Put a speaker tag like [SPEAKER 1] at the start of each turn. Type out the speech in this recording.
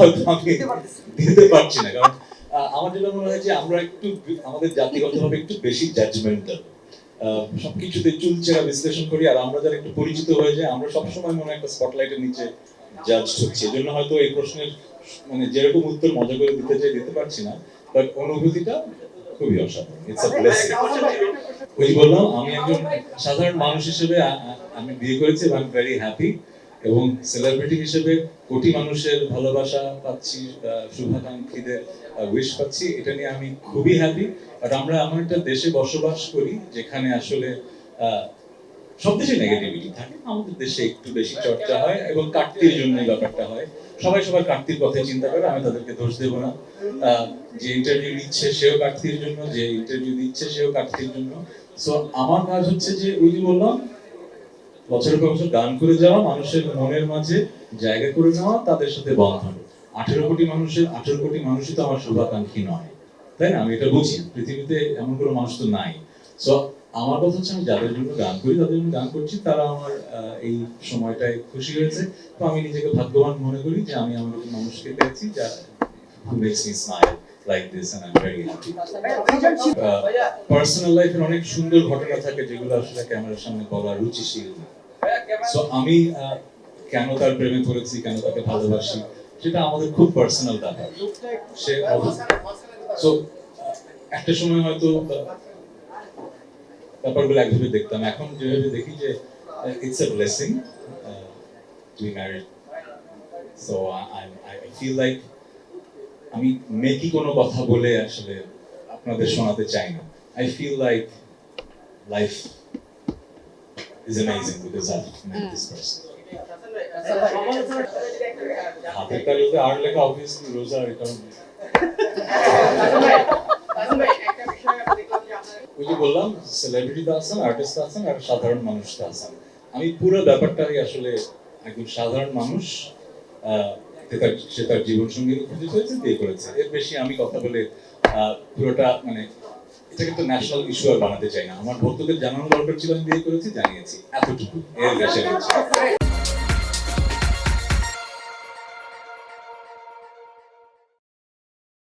[SPEAKER 1] হয়তো আমি দিতে পারছি না কারণ আমার যেটা মনে হয় যে আমরা একটু আমাদের জাতিগতভাবে একটু বেশি জাজমেন্টাল সবকিছুতে চুলচেরা বিশ্লেষণ করি আর আমরা যারা একটু পরিচিত হয়ে যাই আমরা সবসময় মনে একটা স্পটলাইটের নিচে জাজ হচ্ছি। এজন্য হয়তো এই প্রশ্নের মানে যেরকম উত্তর মজা করে দিতে চাই দিতে পারছি না। বাট অনুভূতিটা খুবই অসাধারণ। ইটস আ ব্লেসিং ওই বললাম আমি একজন সাধারণ মানুষ হিসেবে আমি বিয়ে করেছি এবং ভেরি হ্যাপি এবং সেলিব্রিটি হিসেবে কোটি মানুষের ভালোবাসা পাচ্ছি শুভাকাঙ্ক্ষীদের উইশ পাচ্ছি, এটা নিয়ে আমি খুবই হ্যাপি বাট আমরা এমন একটা দেশে বসবাস করি যেখানে আসলে সব দেশে নেগেটিভিটি থাকে, আমাদের দেশে একটু বেশি চর্চা হয় এবং কাটতির জন্য ব্যাপারটা হয়। সবাই সবার কাটতির কথাই চিন্তা করে, আমি তাদেরকে দোষ দেবো না। যে ইন্টারভিউ নিচ্ছে সেও কাটতির জন্য, যে ইন্টারভিউ দিচ্ছে সেও কাটতির জন্য। সো আমার কাজ হচ্ছে যে, ওই যে বললাম বছরের পর বছর গান করে যাওয়া, মানুষের মনের মাঝে জায়গা করে নেওয়া, তাদের সাথে বন্ধন আঠেরো কোটি মানুষের, আঠেরো কোটি মানুষই তো আমার শুভাকাঙ্ক্ষী নয়। তাই না? আমি এটা বুঝি। পৃথিবীতে এমন কোনো মানুষ তো নাই। সো আমার কথা হচ্ছে আমি যাদের জন্য গান করি, তাদের জন্য গান করছি, তারা আমার এই সময়টায় খুশি হয়েছে। তো আমি নিজেকে ভাগ্যবান মনে করি যে আমি আমার মানুষকে পেয়েছি যা makes me. পার্সোনাল লাইফের অনেক সুন্দর ঘটনা থাকে যেগুলো আসলে ক্যামেরার সামনে বলা রুচিশীল সো আমি কেন তার প্রেমে পড়েছি, কেন তাকে ভালোবাসি, সেটা আমাদের খুব পার্সোনাল ব্যাপার। সে সো একটা সময় হয়তো ব্যাপারগুলো একভাবে দেখতাম। এখন যেভাবে দেখি যে it's a blessing to married so I feel like আমি মেকি কোনো কথা বলে আসলে আপনাদের শোনাতে চাই না। I feel like life is amazing because I met this person হাতের তালুতে আর লেখা অবভিয়াসলি রোজা ওই যে বললাম সেলিব্রিটি তো আছেন আর্টিস্ট আছেন আর সাধারণ মানুষ তো আছেন। আমি পুরো ব্যাপারটাই আসলে একজন সাধারণ মানুষ আহ, সে তার জীবন সঙ্গী খুঁজে পেয়েছে বিয়ে করেছে এর বেশি আমি কথা বলে আহ, পুরোটা মানে এটাকে তো ন্যাশনাল ইস্যু আর বানাতে চাই না। আমার ভক্তদের জানানো দরকার ছিল, আমি বিয়ে করেছি, জানিয়েছি। এতটুকু। এর বেশি।